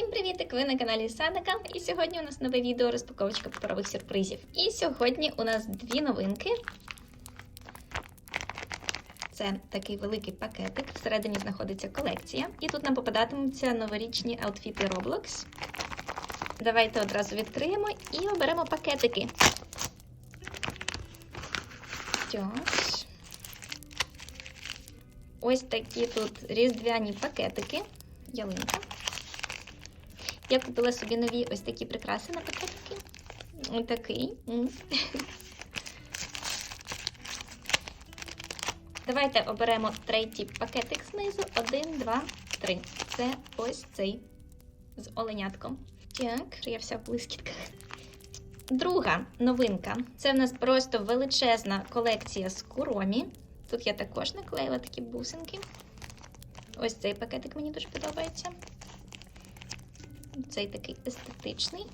Всім привітик! Ви на каналі Саника. І сьогодні у нас нове відео розпаковочка паперових сюрпризів. І сьогодні у нас дві новинки. Це такий великий пакетик. Всередині знаходиться колекція. І тут нам попадатимуться новорічні аутфіти Roblox. Давайте одразу відкриємо і оберемо пакетики. Тьош. Ось такі тут різдвяні пакетики. Ялинка. Я купила собі нові ось такі прикраси на пакетики. Ось такий. Давайте оберемо третій пакетик знизу. Один, два, три. Це ось цей з оленятком. Так, я вся в блискітках. Друга новинка. Це в нас просто величезна колекція з куромі. Тут я також наклеїла такі бусинки. Ось цей пакетик мені дуже подобається. Цей такий естетичний.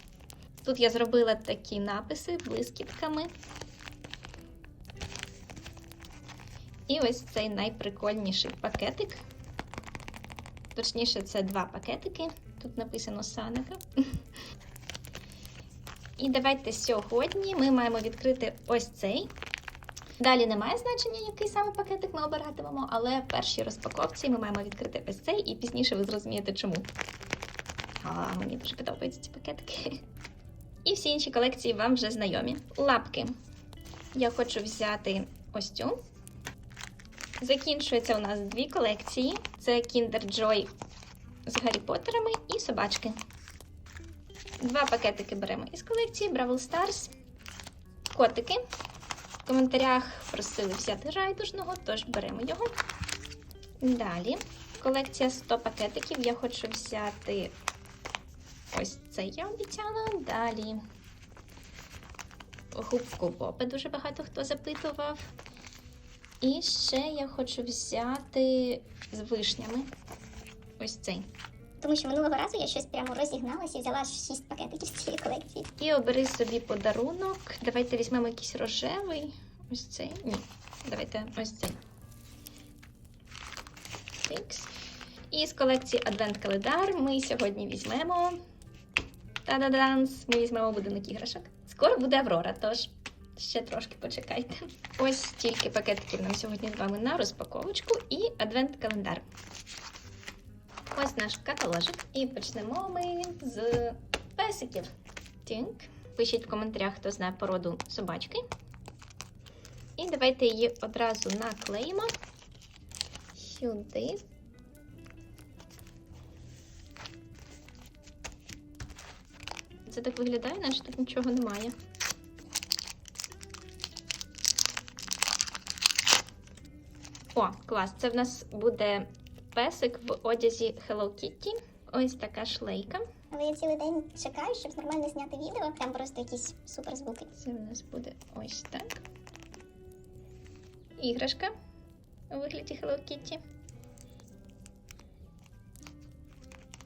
Тут я зробила такі написи блискітками. І ось цей найприкольніший пакетик. Точніше, це два пакетики. Тут написано Саника. І давайте сьогодні ми маємо відкрити ось цей. Далі немає значення, який саме пакетик ми обиратимемо, але в першій розпаковці ми маємо відкрити ось цей, і пізніше ви зрозумієте, чому. А, мені дуже подобаються ці пакетики. І всі інші колекції вам вже знайомі. Лапки. Я хочу взяти ось цю. Закінчується у нас дві колекції: це Kinder Joy з Гаррі Поттерами і собачки. Два пакетики беремо із колекції Бравл Stars. Котики. В коментарях просили взяти райдужного, тож беремо його. Далі колекція 100 пакетиків. Я хочу взяти ось цей я обіцяла. Далі губку Боби дуже багато хто запитував. І ще я хочу взяти з вишнями. Ось цей. Тому що минулого разу я щось прямо розігналася і взяла 6 пакетиків з цієї колекції. І обери собі подарунок. Давайте візьмемо якийсь рожевий. Ось цей. Ні. Давайте ось цей. Фікс. І з колекції Адвент Календар ми сьогодні візьмемо. Та-да-данс! Ми візьмемо будинок іграшок. Скоро буде Аврора, тож ще трошки почекайте. Ось стільки пакетиків нам сьогодні з вами на розпаковочку і Адвент Календар. Ось наш каталожик. І почнемо ми з песиків. Так. Пишіть в коментарях, хто знає породу собачки. І давайте її одразу наклеїмо сюди. Це так виглядає, наче тут нічого немає. О, клас! Це в нас буде песик в одязі Hello Kitty. Ось така шлейка. Але я цілий день чекаю, щоб нормально зняти відео. Там просто якісь супер звуки. Це в нас буде ось так. Іграшка у вигляді Hello Kitty.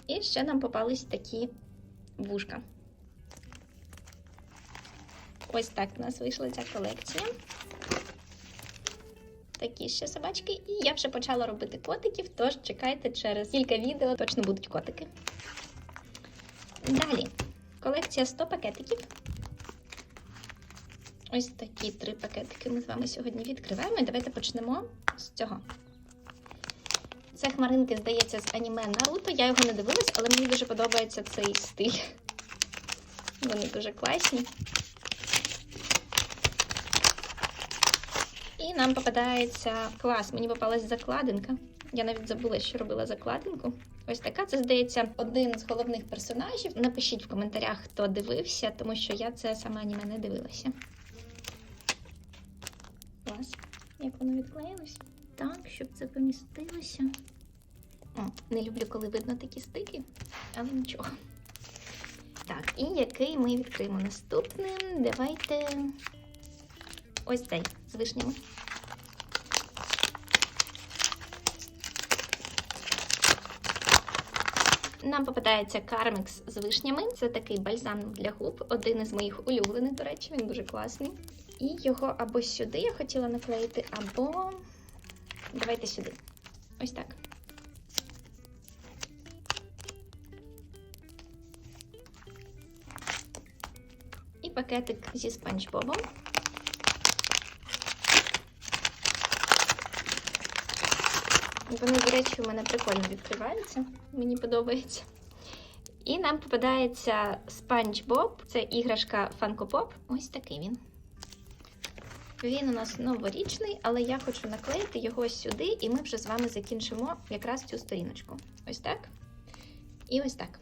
І ще нам попались такі вушка. Ось так в нас вийшла ця колекція. Такі ще собачки. І я вже почала робити котиків, тож чекайте через кілька відео точно будуть котики. Далі. Колекція 100 пакетиків. Ось такі три пакетики ми з вами сьогодні відкриваємо. І давайте почнемо з цього. Це хмаринки, здається, з аніме Наруто. Я його не дивилась, але мені дуже подобається цей стиль. Вони дуже класні. І нам попадається клас. Мені попалась закладинка. Я навіть забула, що робила закладинку. Ось така. Це, здається, один з головних персонажів. Напишіть в коментарях, хто дивився, тому що я це саме аніме не дивилася. Клас. Як воно відклеїлося? Так, щоб це помістилося. О, не люблю, коли видно такі стики, але нічого. Так, і який ми відкриємо наступним? Давайте ось цей з вишнями. Нам попадається кармікс з вишнями. Це такий бальзам для губ, один із моїх улюблених, до речі, він дуже класний. І його або сюди я хотіла наклеїти, або давайте сюди. Ось так. І пакетик зі спанчбобом. Вони, до речі, у мене прикольно відкриваються. Мені подобається. І нам попадається спанч Боб. Це іграшка Funko Pop. Ось такий він. Він у нас новорічний, але я хочу наклеїти його сюди, і ми вже з вами закінчимо якраз цю сторіночку. Ось так. І ось так.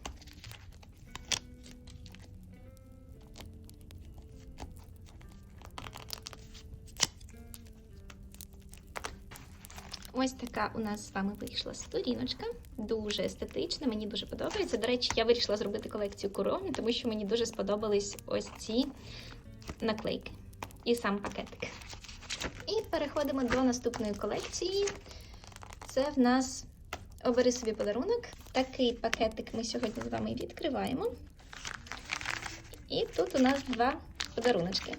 Ось така у нас з вами вийшла сторіночка. Дуже естетична, мені дуже подобається. До речі, я вирішила зробити колекцію куровні, тому що мені дуже сподобались ось ці наклейки і сам пакетик. І переходимо до наступної колекції. Це в нас обери собі подарунок. Такий пакетик ми сьогодні з вами відкриваємо. І тут у нас два подаруночки.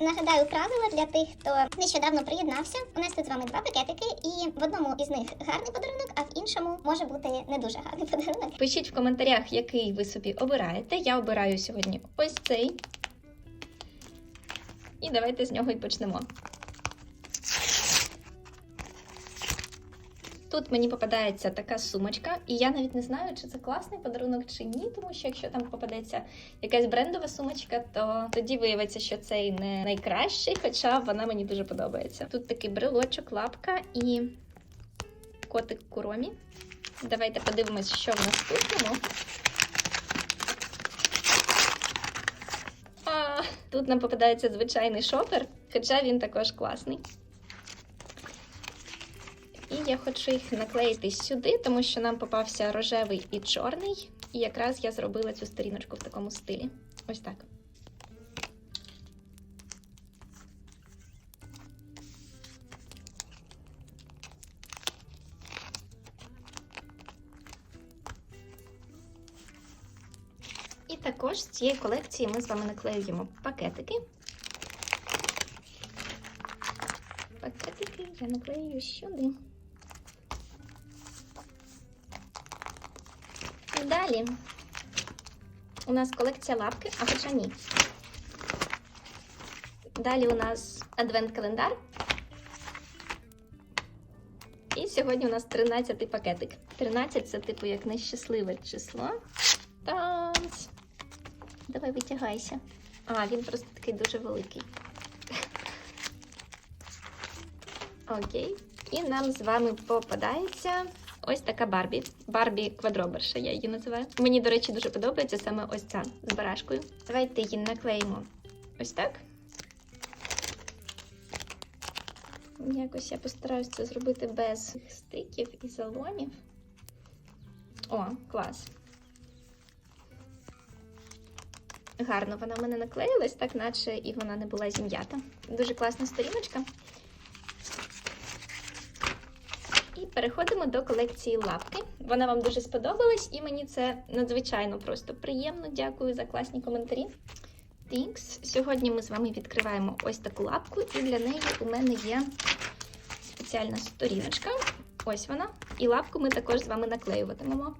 Нагадаю правила для тих, хто нещодавно приєднався. У нас тут з вами два пакетики, і в одному із них гарний подарунок, а в іншому може бути не дуже гарний подарунок. Пишіть в коментарях, який ви собі обираєте. Я обираю сьогодні ось цей. І давайте з нього й почнемо. Тут мені попадається така сумочка, і я навіть не знаю, чи це класний подарунок чи ні, тому що якщо там попадеться якась брендова сумочка, то тоді виявиться, що цей не найкращий, хоча вона мені дуже подобається. Тут такий брелочок, лапка і котик куромі. Давайте подивимось, що в наступному. А, тут нам попадається звичайний шопер, хоча він також класний. Я хочу їх наклеїти сюди, тому що нам попався рожевий і чорний. І якраз я зробила цю сторіночку в такому стилі. Ось так. І також з цієї колекції ми з вами наклеюємо пакетики. Пакетики я наклею сюди. Далі у нас колекція лапки, а хоча ні. Далі у нас адвент-календар. І сьогодні у нас 13 пакетик. 13 це типу як нещасливе число. Танц. Давай витягайся. А, він просто такий дуже великий. Окей. І нам з вами попадається ось така Барбі. Барбі квадроберша, я її називаю. Мені, до речі, дуже подобається саме ось ця з барашкою. Давайте її наклеїмо ось так. Якось я постараюсь це зробити без стиків і заломів. О, клас. Гарно вона в мене наклеїлась, так наче і вона не була зім'ята. Дуже класна сторіночка. І переходимо до колекції лапки. Вона вам дуже сподобалась, і мені це надзвичайно просто приємно. Дякую за класні коментарі. Тінкс. Сьогодні ми з вами відкриваємо ось таку лапку, і для неї у мене є спеціальна сторіночка. Ось вона. І лапку ми також з вами наклеюватимемо.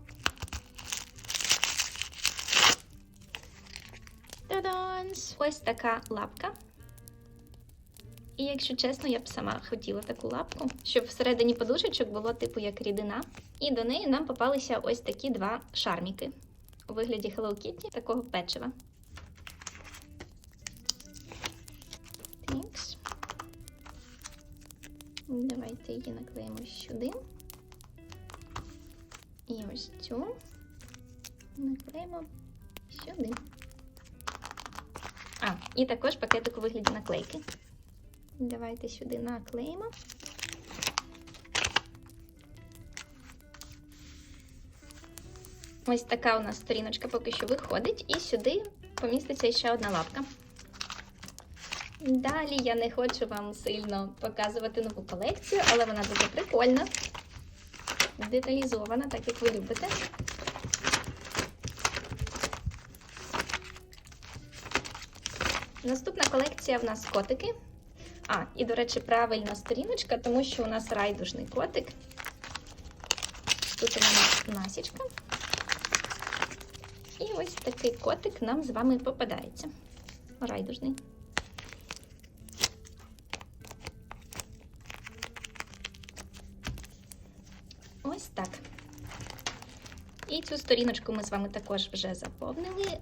Та-данс! Ось така лапка. І якщо чесно, я б сама хотіла таку лапку, щоб всередині подушечок було типу як рідина. І до неї нам попалися ось такі два шарміки у вигляді Hello Kitty, такого печива. Тікс. Давайте її наклеїмо сюди. І ось цю наклеїмо сюди. А, і також пакетик у вигляді наклейки. Давайте сюди наклеїмо. Ось така у нас сторіночка поки що виходить, і сюди поміститься ще одна лапка. Далі я не хочу вам сильно показувати нову колекцію, але вона дуже прикольна, деталізована, так як ви любите. Наступна колекція в нас котики. А, і, до речі, правильна сторіночка, тому що у нас райдужний котик. Тут у мене насічка. І ось такий котик нам з вами попадається. Райдужний. Ось так. І цю сторіночку ми з вами також вже заповнили.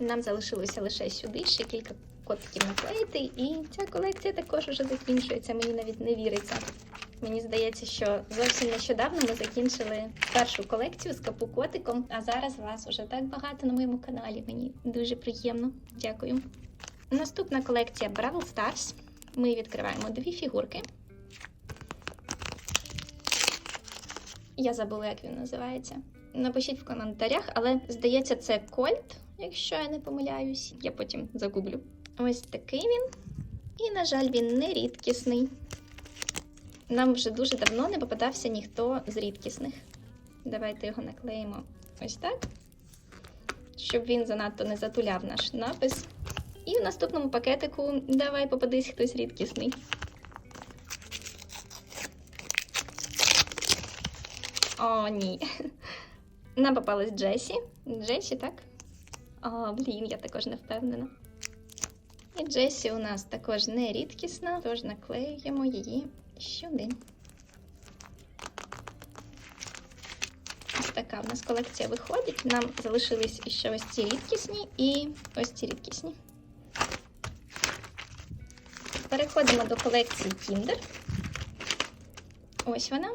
Нам залишилося лише сюди ще кілька котків наклеїти, і ця колекція також вже закінчується. Мені навіть не віриться. Мені здається, що зовсім нещодавно ми закінчили першу колекцію з капу котиком, а зараз вас уже так багато на моєму каналі. Мені дуже приємно. Дякую. Наступна колекція Бравл Stars. Ми відкриваємо дві фігурки. Я забула, як він називається. Напишіть в коментарях, але здається, це Кольт, якщо я не помиляюсь. Я потім загублю. Ось такий він. І, на жаль, він не рідкісний. Нам вже дуже давно не попадався ніхто з рідкісних. Давайте його наклеїмо ось так, щоб він занадто не затуляв наш напис. І в наступному пакетику давай попадись хтось рідкісний. О, ні. Нам попалась Джесі. Джесі, так? О, блін, я також не впевнена. І Джесі у нас також не рідкісна, тож наклеюємо її сюди. Ось така в нас колекція виходить. Нам залишились ще ось ці рідкісні і ось ці рідкісні. Переходимо до колекції Kinder. Ось вона.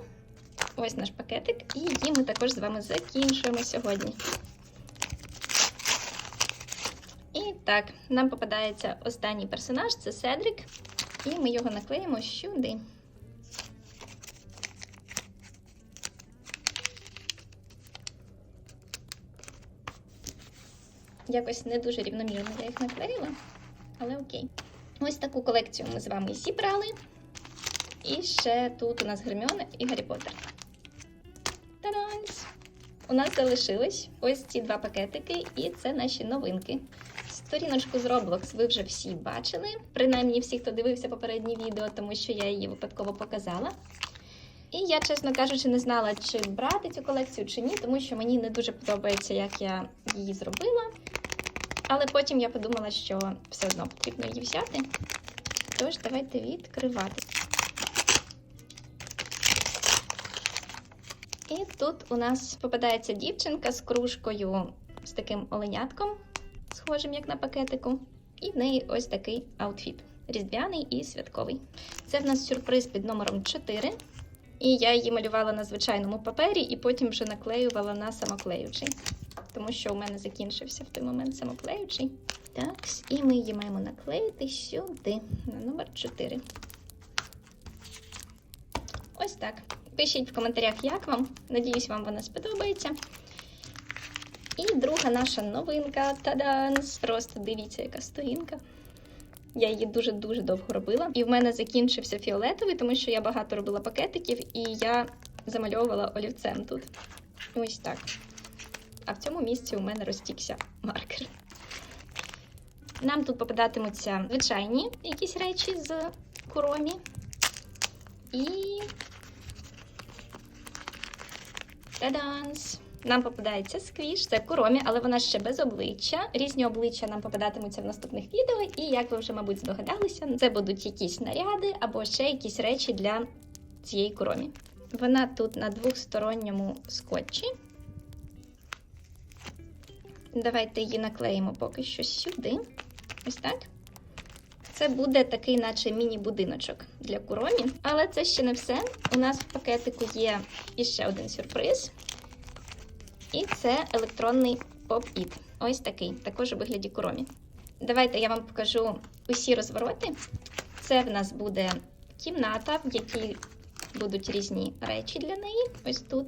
Ось наш пакетик, і її ми також з вами закінчуємо сьогодні. І так, нам попадається останній персонаж це Седрик, і ми його наклеїмо сюди. Якось не дуже рівномірно я їх наклеїла, але окей. Ось таку колекцію ми з вами зібрали. І ще тут у нас Герміона і Гаррі Поттер. Та-данс! У нас залишились ось ці два пакетики, і це наші новинки. Сторіночку з Roblox ви вже всі бачили, принаймні всі, хто дивився попереднє відео, тому що я її випадково показала. І я, чесно кажучи, не знала, чи брати цю колекцію чи ні, тому що мені не дуже подобається, як я її зробила. Але потім я подумала, що все одно потрібно її взяти. Тож, давайте відкривати. І тут у нас попадається дівчинка з кружкою з таким оленятком, схожим як на пакетику. І в неї ось такий аутфіт різдвяний і святковий. Це в нас сюрприз під номером 4. І я її малювала на звичайному папері, і потім вже наклеювала на самоклеючий. Тому що у мене закінчився в той момент самоклеючий. Так, і ми її маємо наклеїти сюди, на номер 4. Ось так. Пишіть в коментарях, як вам. Надіюсь, вам вона сподобається. І друга наша новинка. Таданс! Просто дивіться, яка сторінка. Я її дуже-дуже довго робила. І в мене закінчився фіолетовий, тому що я багато робила пакетиків, і я замальовувала олівцем тут. Ось так. А в цьому місці у мене розтікся маркер. Нам тут попадатимуться звичайні якісь речі з куромі. І Таданс! Нам попадається сквіш, це куромі, але вона ще без обличчя. Різні обличчя нам попадатимуться в наступних відео, і як ви вже, мабуть, здогадалися, це будуть якісь наряди або ще якісь речі для цієї куромі. Вона тут на двохсторонньому скотчі. Давайте її наклеїмо поки що сюди. Ось так. Це буде такий, наче міні-будиночок для куромі. Але це ще не все. У нас в пакетику є іще один сюрприз. І це електронний поп-іт. Ось такий, також у вигляді куромі. Давайте я вам покажу усі розвороти. Це в нас буде кімната, в якій будуть різні речі для неї. Ось тут.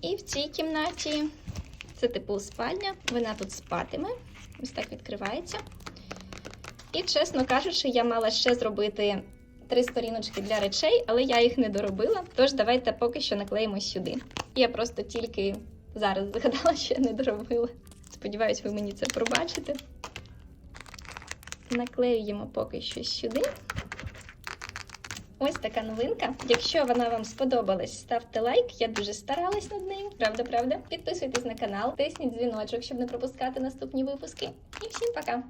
І в цій кімнаті це типу спальня, вона тут спатиме. Ось так відкривається. І, чесно кажучи, я мала ще зробити три сторіночки для речей, але я їх не доробила. Тож давайте поки що наклеїмо сюди. Я просто тільки зараз згадала, що я не доробила. Сподіваюсь, ви мені це пробачите. Наклеюємо поки що сюди. Ось така новинка. Якщо вона вам сподобалась, ставте лайк. Я дуже старалась над нею. Правда, правда. Підписуйтесь на канал, тисніть дзвіночок, щоб не пропускати наступні випуски. І всім пока!